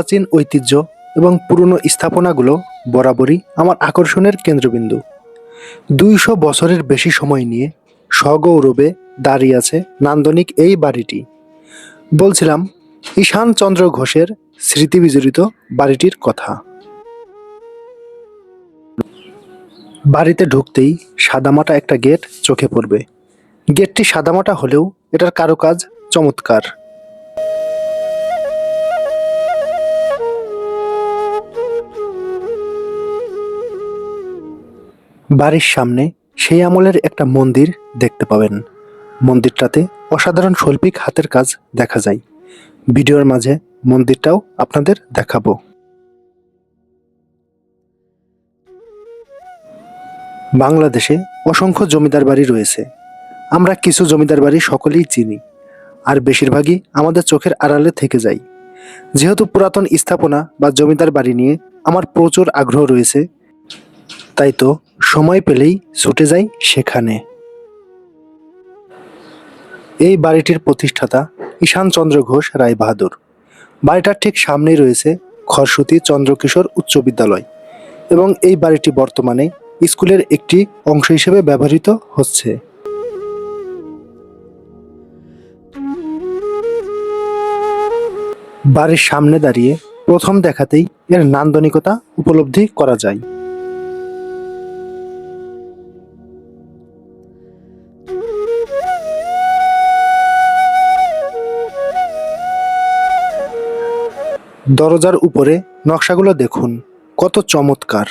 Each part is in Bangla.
প্রাচীন ঐতিহ্য এবং পুরনো স্থাপনাগুলো বরাবরই আমার আকর্ষণের কেন্দ্রবিন্দু। দুইশো বছরের বেশি সময় নিয়ে সগৌরবে দাঁড়িয়ে আছে নান্দনিক এই বাড়িটি। বলছিলাম ঈশান চন্দ্র ঘোষের স্মৃতিবিজড়িত বাড়িটির কথা। বাড়িতে ঢুকতেই সাদামাটা একটা গেট চোখে পড়বে। গেটটি সাদামাটা হলেও এটার কারুকাজ চমৎকার। বাড়ির সামনে সেই আমলের একটা মন্দির দেখতে পাবেন। মন্দিরটাতে অসাধারণ শৈল্পিক হাতের কাজ দেখা যায়। ভিডিওর মাঝে মন্দিরটাও আপনাদের দেখাবো। বাংলাদেশে অসংখ্য জমিদার বাড়ি রয়েছে। আমরা কিছু জমিদার বাড়ি সকলেই চিনি, আর বেশিরভাগই আমাদের চোখের আড়ালে থেকে যায়। যেহেতু পুরাতন স্থাপনা বা জমিদার বাড়ি নিয়ে আমার প্রচুর আগ্রহ রয়েছে তাই তো সময় পেলেই ছুটে যাই সেখানে। এই বাড়িটির প্রতিষ্ঠাতা ঈশানচন্দ্র ঘোষ রায় বাহাদুর। বাড়িটার ঠিক সামনেই রয়েছে খরসুতি চন্দ্রকিশোর উচ্চ বিদ্যালয় এবং এই বাড়িটি বর্তমানে স্কুলের একটি অংশ হিসেবে ব্যবহৃত হচ্ছে। বাড়ির সামনে দাঁড়িয়ে প্রথম দেখাতেই এর নান্দনিকতা উপলব্ধি করা যায়। দরজার উপরে নকশাগুলো দেখুন, কত চমৎকার।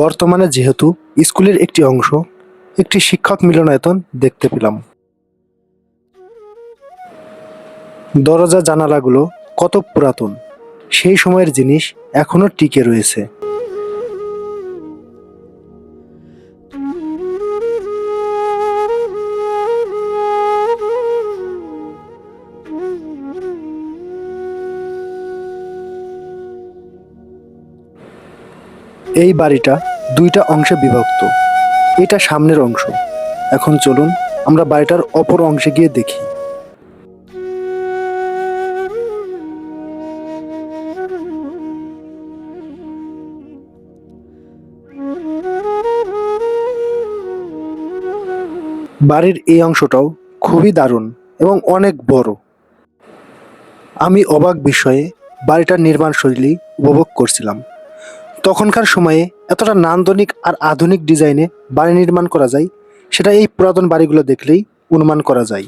বর্তমানে যেহেতু স্কুলের একটি অংশ, একটি শিক্ষক মিলনায়তন দেখতে পেলাম। দরজা জানালাগুলো কত পুরাতন, সেই সময়ের জিনিস এখনও টিকে রয়েছে। এই বাড়িটা দুইটা অংশে বিভক্ত। এটা সামনের অংশ। এখন চলুন আমরা বাড়িটার অপর অংশে গিয়ে দেখি। বাড়ির এই অংশটাও খুবই দারুণ এবং অনেক বড়। আমি অবাক বিষয়ে বাড়িটার নির্মাণ শৈলী উপভোগ করছিলাম। তখনকার সময়ে এতটা নান্দনিক আর আধুনিক ডিজাইনে বাড়ি নির্মাণ করা যায়, সেটা এই পুরাতন বাড়িগুলো দেখলেই অনুমান করা যায়।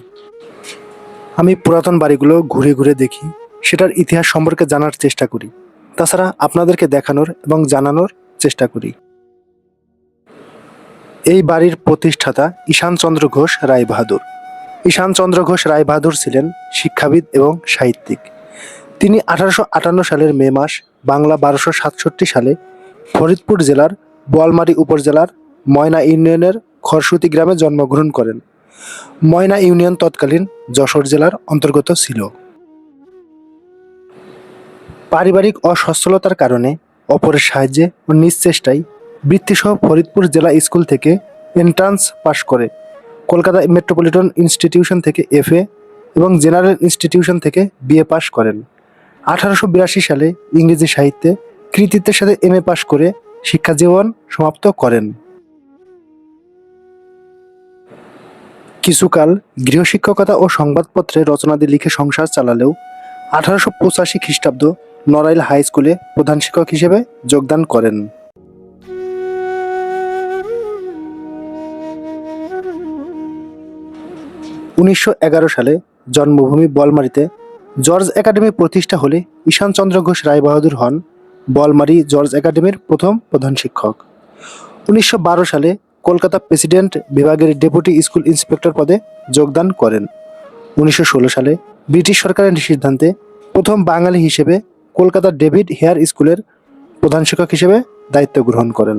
আমি পুরাতন বাড়িগুলো ঘুরে ঘুরে দেখি, সেটার ইতিহাস সম্পর্কে জানার চেষ্টা করি। তাছাড়া আপনাদেরকে দেখানোর এবং জানানোর চেষ্টা করি। এই বাড়ির প্রতিষ্ঠাতা ঈশানচন্দ্র ঘোষ রায় বাহাদুর ঈশানচন্দ্র ঘোষ রায় বাহাদুর ছিলেন শিক্ষাবিদ এবং সাহিত্যিক। তিনি আঠারোশো আটান্ন সালের মে মাস বাংলা বারোশো সাতষট্টি সালে ফরিদপুর জেলার বোয়ালমারী উপজেলার ময়না ইউনিয়নের খরসুতি গ্রামে জন্মগ্রহণ করেন। ময়না ইউনিয়ন তৎকালীন যশোর জেলার অন্তর্গত ছিল। পারিবারিক অসচ্ছলতার কারণে অপরের সাহায্যে ও নিজ চেষ্টায় বৃত্তিসহ ফরিদপুর জেলা স্কুল থেকে এন্ট্রান্স পাশ করে কলকাতা মেট্রোপলিটন ইনস্টিটিউশন থেকে এফএ এবং জেনারেল ইনস্টিটিউশন থেকে বিএ পাশ করেন। আঠারোশো বিরাশি সালে ইংরেজি সাহিত্যে কৃতিত্বের সাথে এম এ পাশ করে শিক্ষা জীবন সমাপ্ত করেন। কিছুকাল গৃহশিক্ষকতা ও সংবাদপত্রে রচনাদি লিখে সংসার চালালেও আঠারোশো পঁচাশি খ্রিস্টাব্দ নড়াইল হাই স্কুলে প্রধান শিক্ষক হিসেবে যোগদান করেন। উনিশশো এগারো সালে জন্মভূমি বলমারিতে জর্জ একাডেমি প্রতিষ্ঠা হলে ঈশানচন্দ্র ঘোষ রায়বাহাদুর হন বলমারি জর্জ একাডেমির প্রথম প্রধান শিক্ষক। উনিশশো বারো সালে কলকাতা প্রেসিডেন্ট বিভাগের ডেপুটি স্কুল ইন্সপেক্টর পদে যোগদান করেন। উনিশশো ষোলো সালে ব্রিটিশ সরকারের সিদ্ধান্তে প্রথম বাঙালি হিসেবে কলকাতা ডেভিড হেয়ার স্কুলের প্রধান শিক্ষক হিসেবে দায়িত্ব গ্রহণ করেন।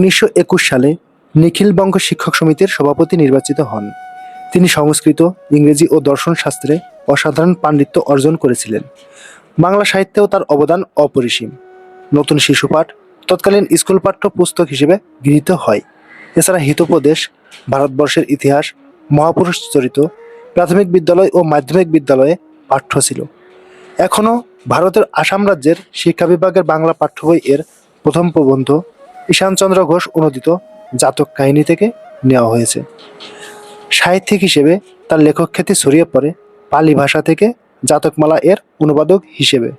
উনিশশো একুশ সালে নিখিল বঙ্গ শিক্ষক সমিতির সভাপতি নির্বাচিত হন। তিনি সংস্কৃত, ইংরেজি ও দর্শন শাস্ত্রে অসাধারণ পাণ্ডিত্য অর্জন করেছিলেন। বাংলা সাহিত্যেও তার অবদান অপরিসীম। নতুন শিশুপাঠ, তৎকালীন স্কুল পাঠ্য পুস্তক হিসেবে গৃহীত হয়। এছাড়া হিতোপদেশ, ভারতবর্ষের ইতিহাস, মহাপুরুষ চরিত, প্রাথমিক বিদ্যালয় ও মাধ্যমিক বিদ্যালয়ে পাঠ্য ছিল। এখনও ভারতের আসাম রাজ্যের শিক্ষা বিভাগের বাংলা পাঠ্য বই এর প্রথম প্রবন্ধ ঈশানচন্দ্র ঘোষ অনুদিত জাতক কাহিনী থেকে নেওয়া হয়েছে। সাহিত্যিক হিসেবে তার লেখক খ্যাতি ছড়িয়ে পড়ে পালি ভাষা থেকে জাতকমালা এর অনুবাদক হিসেবে।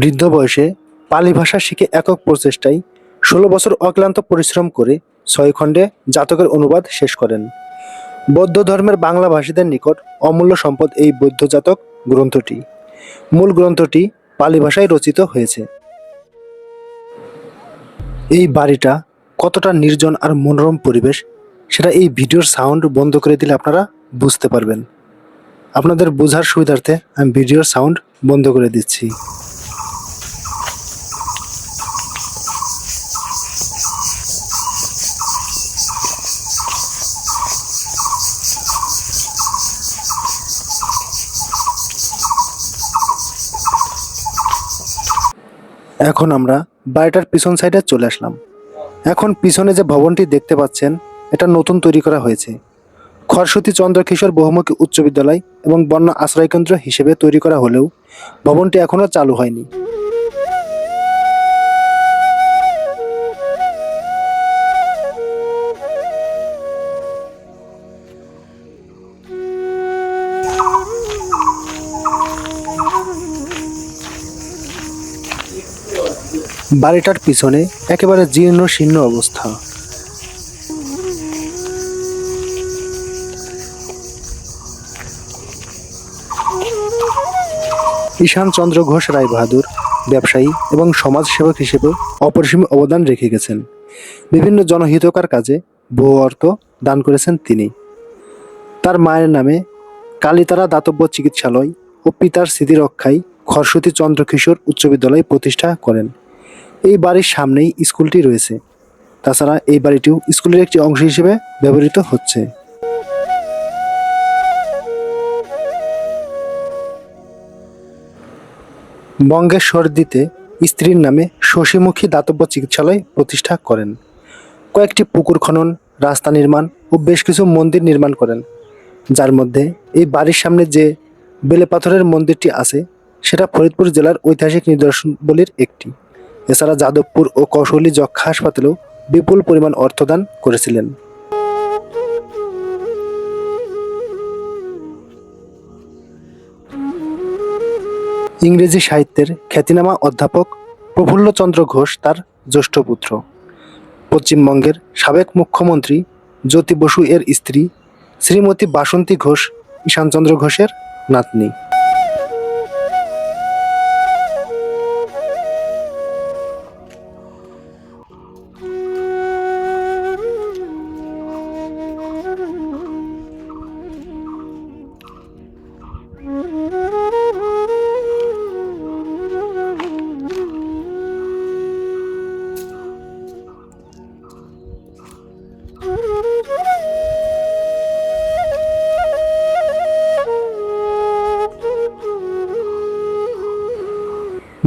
বৃদ্ধ বয়সে পালি ভাষা শিখে একক প্রচেষ্টায় ষোলো বছর অক্লান্ত পরিশ্রম করে ছয় খণ্ডে জাতকের অনুবাদ শেষ করেন। বৌদ্ধ ধর্মের বাংলা ভাষীদের নিকট অমূল্য সম্পদ এই বৌদ্ধ জাতক গ্রন্থটি। মূল গ্রন্থটি পালি ভাষায় রচিত হয়েছে। এই বাড়িটা কতটা নির্জন আর মনোরম পরিবেশ, সেটা এই ভিডিওর সাউন্ড বন্ধ করে দিলে আপনারা বুঝতে পারবেন। আপনাদের বোঝার সুবিধার্থে আমি ভিডিওর সাউন্ড বন্ধ করে দিচ্ছি। এখন আমরা বাড়িটার পিছন সাইডে চলে আসলাম। এখন পিছনে যে ভবনটি দেখতে পাচ্ছেন, এটা নতুন তৈরি করা হয়েছে। খরস্বতী চন্দ্রকিশোর বহুমুখী উচ্চ বিদ্যালয় এবং বন্য আশ্রয়কেন্দ্র হিসেবে তৈরি করা হলেও ভবনটি এখনও চালু হয়নি। বাড়িটার পিছনে একেবারে জীর্ণ শীর্ণ অবস্থা। ঈশান চন্দ্র ঘোষ রায় বাহাদুর, ব্যবসায়ী এবং সমাজসেবক হিসেবে অপরিসীম অবদান রেখে গেছেন। বিভিন্ন জনহিতকার কাজে বহু অর্থ দান করেছেন তিনি। তার মায়ের নামে কালীতারা দাতব্য চিকিৎসালয় ও পিতার স্মৃতি রক্ষায় খরস্বতী চন্দ্রকিশোর উচ্চ বিদ্যালয় প্রতিষ্ঠা করেন। এই বাড়ির সামনেই স্কুলটি রয়েছে। তাছাড়া এই বাড়িটিও স্কুলের একটি অংশ হিসেবে ব্যবহৃত হচ্ছে। বঙ্গের সর্দিতে স্ত্রীর নামে শশীমুখী দাতব্য চিকিৎসালয় প্রতিষ্ঠা করেন। কয়েকটি পুকুর খনন, রাস্তা নির্মাণ ও বেশ কিছু মন্দির নির্মাণ করেন। যার মধ্যে এই বাড়ির সামনে যে বেলে পাথরের মন্দিরটি আছে, সেটা ফরিদপুর জেলার ঐতিহাসিক নিদর্শনগুলির একটি। এছাড়া যাদবপুর ও কৌশলী যক্ষা হাসপাতালেও বিপুল পরিমাণ অর্থদান করেছিলেন। ইংরেজি সাহিত্যের খ্যাতিনামা অধ্যাপক প্রফুল্লচন্দ্র ঘোষ তার জ্যেষ্ঠ পুত্র। পশ্চিমবঙ্গের সাবেক মুখ্যমন্ত্রী জ্যোতি বসু এর স্ত্রী শ্রীমতী বাসন্তী ঘোষ, ঈশানচন্দ্র ঘোষের নাতনি।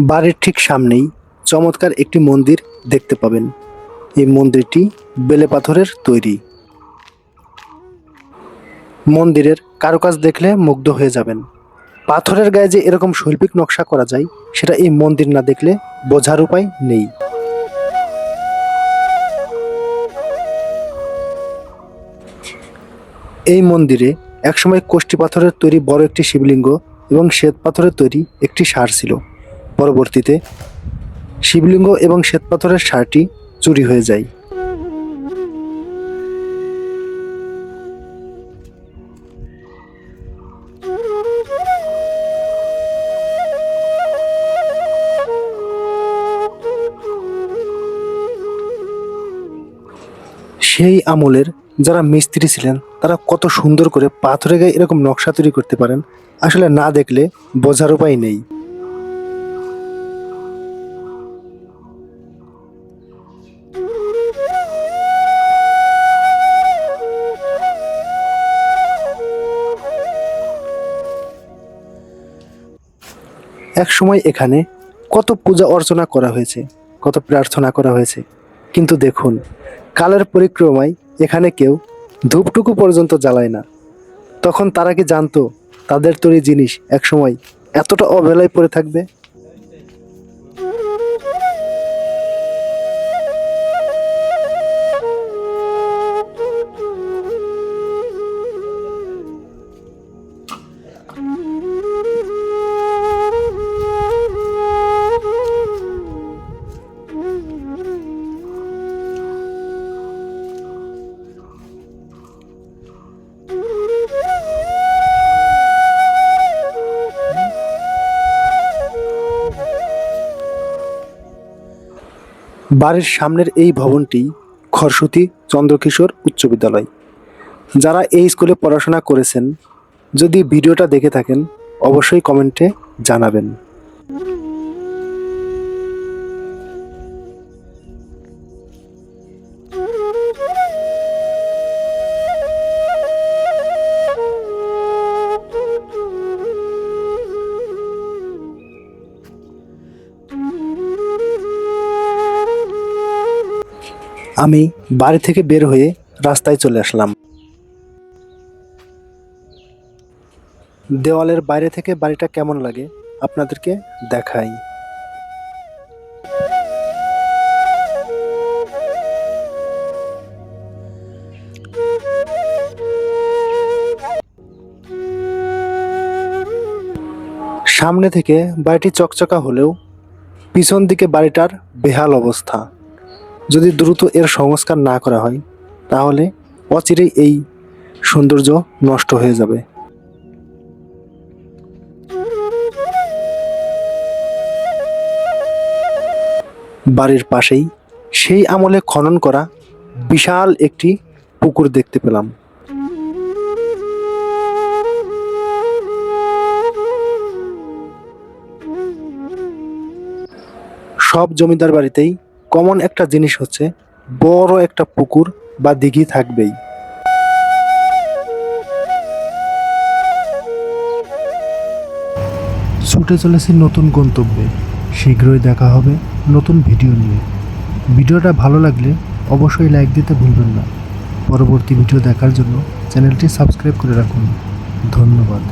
বাড়ির ঠিক সামনেই চমৎকার একটি মন্দির দেখতে পাবেন। এই মন্দিরটি বেলে পাথরের তৈরি। মন্দিরের কারুকাজ দেখলে মুগ্ধ হয়ে যাবেন। পাথরের গায়ে যে এরকম শৈল্পিক নকশা করা যায়, সেটা এই মন্দির না দেখলে বোঝার উপায় নেই। এই মন্দিরে একসময় কোষ্ঠী পাথরের তৈরি বড় একটি শিবলিঙ্গ এবং শ্বেত পাথরের তৈরি একটি সার ছিল। পরবর্তীতে শিবলিঙ্গ এবং শ্বেতপাথরের সারটি চুরি হয়ে যায়। সেই আমলের যারা মিস্ত্রি ছিলেন, তারা কত সুন্দর করে পাথরে গায়ে এরকম নকশা তৈরি করতে পারেন, আসলে না দেখলে বোঝার উপায় নেই। এক সময় এখানে কত পূজা অর্চনা করা হয়েছে, কত প্রার্থনা করা হয়েছে। কিন্তু দেখুন, কালের পরিক্রমায় এখানে কেউ ধূপটুকু পর্যন্ত জ্বালায় না। তখন তারা কি জানতো, তাদের তৈরি জিনিস একসময় এতটা অবহেলায় পড়ে থাকবে? বাড়ির সামনের এই ভবনটি খরসুতি চন্দ্রকিশোর উচ্চ বিদ্যালয়। যারা এই স্কুলে পড়াশোনা করেছেন, যদি ভিডিওটা দেখে থাকেন, অবশ্যই কমেন্টে জানাবেন। আমি বাড়ি থেকে বের হয়ে রাস্তায় চলে আসলাম। দেওয়ালের বাইরে থেকে বাড়িটা কেমন লাগে আপনাদেরকে দেখাই। সামনে থেকে বাড়িটি চকচকা হলেও পিছন দিকে বাড়িটার বেহাল অবস্থা। যদি দ্রুত এর সংস্কার না করা হয়, তাহলে অচিরেই এই সৌন্দর্য নষ্ট হয়ে যাবে। বাড়ির পাশেই সেই আমলে খনন করা বিশাল একটি পুকুর দেখতে পেলাম। সব জমিদার বাড়িতেই কমন একটা জিনিস হচ্ছে, বড় একটা পুকুর বা দিঘি থাকবেই। ছুটে চলেছি নতুন গন্তব্যে। শীঘ্রই দেখা হবে নতুন ভিডিও নিয়ে। ভিডিওটা ভালো লাগলে অবশ্যই লাইক দিতে ভুলবেন না। পরবর্তী ভিডিও দেখার জন্য চ্যানেলটি সাবস্ক্রাইব করে রাখুন। ধন্যবাদ।